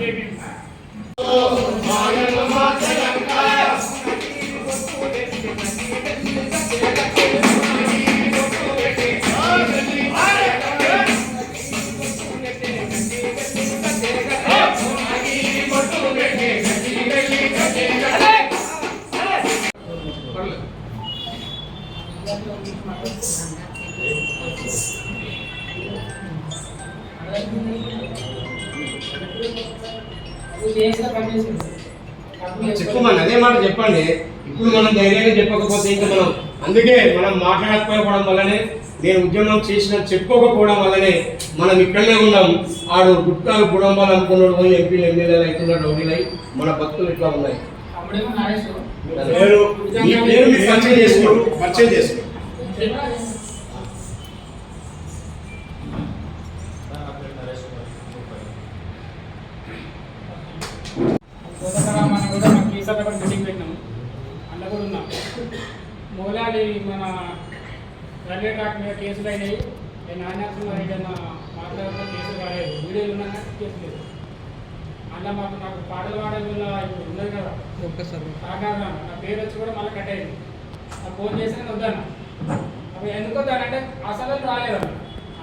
JB చెప్పమని అదే మాట చెప్పండి. ఇప్పుడు మనం ధైర్యంగా చెప్పకపోతే ఇంకా మనం? అందుకే మనం మాట్లాడకపోవడం వల్లనే నేను ఉద్యమం చేసిన చెప్పుకోకపోవడం వల్లనే మనం ఇక్కడనే ఉన్నాం. ఆడు గుట్టాలు కుటుంబాలు అనుకున్నాడు పోయి ఎంపీలు ఎమ్మెల్యేలు అవుతున్నాడు రౌడీలై మన భక్తులు ఇట్లా ఉన్నాయి. పరిచయం చేసుకోండి పరిచయం చేసుకో కూడా మీటింగ్ పెట్టినాము. అందులో కూడా ఉన్నాం. మూలాలి మన రైల్వే ట్రాక్ మీద కేసులు అయినాయి. నేను నాణ్యాసం ఏదైనా మాట్లాడితే కేసులు కాలేదు వీడియోలు ఉన్నా కేసు లేదు అందులో మాకు నాకు పాటలు పాడే వల్ల ఇప్పుడు ఉన్నది కదా. కాగా నా పేరు వచ్చి కూడా మళ్ళీ కట్ అయింది. నాకు ఫోన్ చేసి నేను వద్దాను అప్పుడు ఎందుకు వద్దానంటే అసలు రాలేదు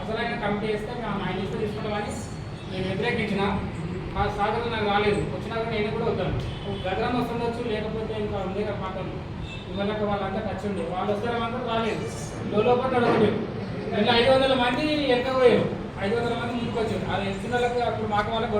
అసలు ఆయన కమిటీ చేస్తే మేము ఆయన ఇస్తే తీసుకుంటామని నేను వ్యతిరేకించిన. ఆ సాగర్ నాకు రాలేదు. వచ్చినా కూడా నేను కూడా వద్దాను. గద్రం వస్తుండొచ్చు లేకపోతే ఇంకా ఉంది కదా పాటలు ఇవాళ వాళ్ళంతా ఖర్చు ఉండే వాళ్ళు వస్తారేమంతా రాలేదు. లోపల నడవలేదు ఇట్లా ఐదు వందల మంది వెనక పోయారు ఐదు వందల మంది ముందుకు వచ్చారు అది ఎత్తున్న అప్పుడు మాకు వాళ్ళకి